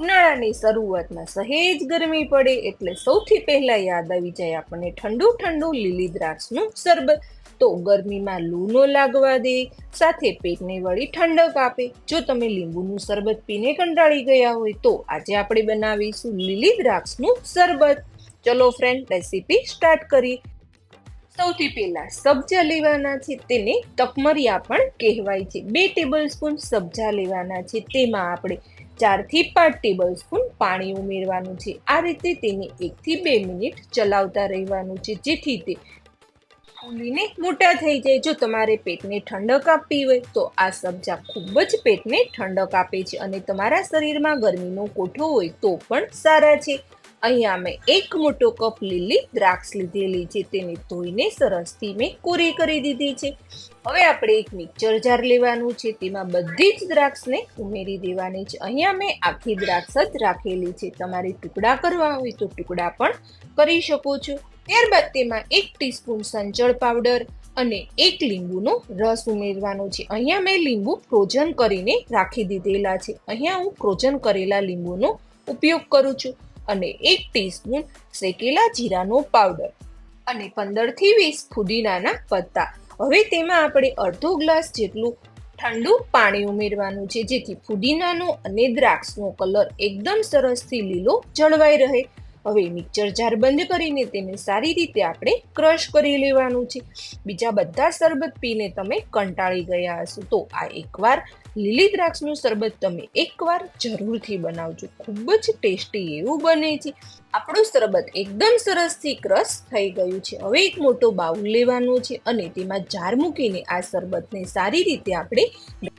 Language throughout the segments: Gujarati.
ઉનાળાની શરૂઆતમાં સહેજ ગરમી પડે એટલે સૌથી પહેલા યાદ આવી જાય આપણને ઠંડુ ઠંડુ લીલી દ્રાક્ષનું શરબત. તો ગરમીમાં લૂનો લાગવા દે, સાથે પેટને વળી ઠંડક આપે. જો તમે લીંબુનું શરબત પીને કંટાળી ગયા હોય તો આજે આપણે બનાવીશું લીલી દ્રાક્ષનું શરબત. ચલો ફ્રેન્ડ રેસીપી સ્ટાર્ટ કરીએ. સૌથી પહેલા સબ્જા લેવાના છે, તેને તકમરિયા પણ કહેવાય છે. બે ટેબલ સ્પૂન સબ્જા લેવાના છે, તેમાં આપણે ચારથી પાંચ ટેબલ સ્પૂન પાણી ઉમેરવાનું છે. આ રીતે તેને એકથી બે મિનિટ ચલાવતા રહેવાનું છે. જેથી તે ફૂલીને મોટા થઈ જાય. જો તમારે પેટને ઠંડક આપવી હોય, તો આ સબ્જા ખૂબ જ પેટને ઠંડક આપે છે અને તમારા શરીરમાં ગરમીનો કોઠો હોય તો પણ સારા છે. અહીંયા મેં એક મોટો કપ લીલી દ્રાક્ષ લીધેલી છે, તેને ધોઈને સરસથી મેં કોરી કરી દીધી છે. હવે આપણે એક મિક્સર જાર લેવાનું છે, તેમાં બધી જ દ્રાક્ષને ઉમેરી દેવાની છે. અહીંયા મેં આખી દ્રાક્ષ જ રાખેલી છે, તમારે ટુકડા કરવા હોય તો ટુકડા પણ કરી શકો છો. ત્યારબાદ તેમાં એક ટીસ્પૂન સંચળ પાવડર અને એક લીંબુનો રસ ઉમેરવાનો છે. અહીંયા મેં લીંબુ ફ્રોઝન કરીને રાખી દીધેલા છે. અહીંયા હું ફ્રોઝન કરેલા લીંબુનો ઉપયોગ કરું છું. અને એક ટીસ્પૂન શેકેલા જીરાનો પાવડર અને પંદરથી વીસ ફુદીનાના પત્તા. હવે તેમાં આપણે અડધો ગ્લાસ જેટલું ઠંડુ પાણી ઉમેરવાનું છે, જેથી ફુદીનાનો અને દ્રાક્ષનો કલર એકદમ સરસથી લીલો જળવાઈ રહે. હવે મિક્સર જાર બંધ કરીને તેને સારી રીતે આપણે ક્રશ કરી લેવાનું છે. બીજા બધા શરબત પીને તમે કંટાળી ગયા હશો. તો આ એકવાર લીલી દ્રાક્ષનું શરબત તમે એકવાર જરૂરથી બનાવજો. ખૂબ જ ટેસ્ટી એવું બને છે. આપણું શરબત એકદમ સરસથી ક્રશ થઈ ગયું છે. હવે એક મોટો બાઉલ લેવાનો છે અને તેમાં જાર મૂકીને આ શરબતને સારી રીતે આપણે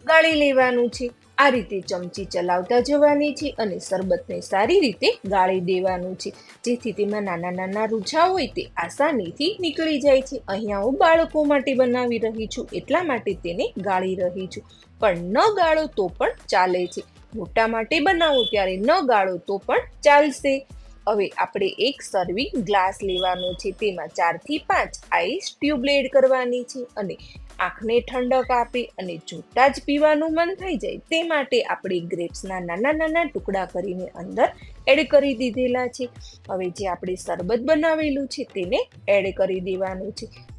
ગાળી લેવાનું છે. આ રીતે ચમચી ચલાવતા જવાની છે અને શરબતને સારી રીતે ગાળી દેવાનું છે. જેથી તેમાં નાના નાના રૂછા હોય તે આસાનીથી નીકળી જાય છે. અહીંયા હું બાળકો માટે બનાવી રહી છું, એટલા માટે તેને ગાળી રહી છું. પણ ન ગાળો તો પણ ચાલે છે. મોટા માટે બનાવો ત્યારે ન ગાળો તો પણ ચાલશે. હવે આપણે એક સર્વિંગ ગ્લાસ લેવાનો છે. તેમાં ચારથી પાંચ આઈસ ટ્યુબ એડ કરવાની છે અને આંખને ઠંડક આપે અને જોતા જ પીવાનું મન થઈ જાય. તે માટે આપણે ગ્રેપ્સના નાના નાના ટુકડા કરીને અંદર એડ કરી દીધેલા છે. હવે જે આપણે શરબત બનાવેલું છે તેને એડ કરી દેવાનું છે.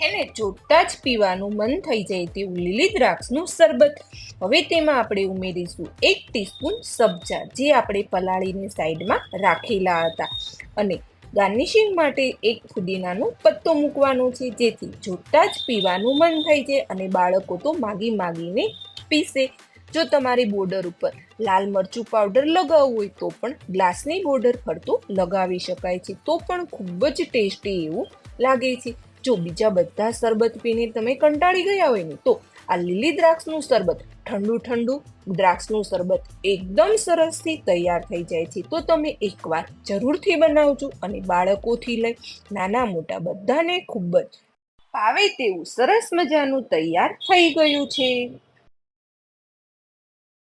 એને જોતા જ પીવાનું મન થઈ જાય તેવું લીલી દ્રાક્ષનું શરબત. હવે તેમાં આપણે ઉમેરીશું એક ટીસ્પૂન સબ્જા, જે આપણે પલાળીને સાઈડમાં રાખેલા હતા. અને ગાર્નિશિંગ માટે એક ફુદીનાનો પત્તો મૂકવાનો છે, જેથી જોતા જ પીવાનું મન થઈ જાય અને બાળકો તો માગી માગીને પીશે જો તમારી બોર્ડર ઉપર લાલ મરચું પાવડર લગાવવું હોય તો પણ ગ્લાસની બોર્ડર ફરતું લગાવી શકાય છે, તો પણ ખૂબ જ ટેસ્ટી એવું લાગે છે. જો બીજા બધા શરબત પીને તમે કંટાળી ગયા હોય ને, તો આ લીલી દ્રાક્ષનું શરબત, ઠંડુ ઠંડુ દ્રાક્ષનું શરબત એકદમ સરસથી તૈયાર થઈ જાય છે. તો તમે એકવાર જરૂરથી બનાવજો અને બાળકોથી લઈ નાના મોટા બધાને ખૂબ જ ભાવે તેવું સરસ મજાનું તૈયાર થઈ ગયું છે.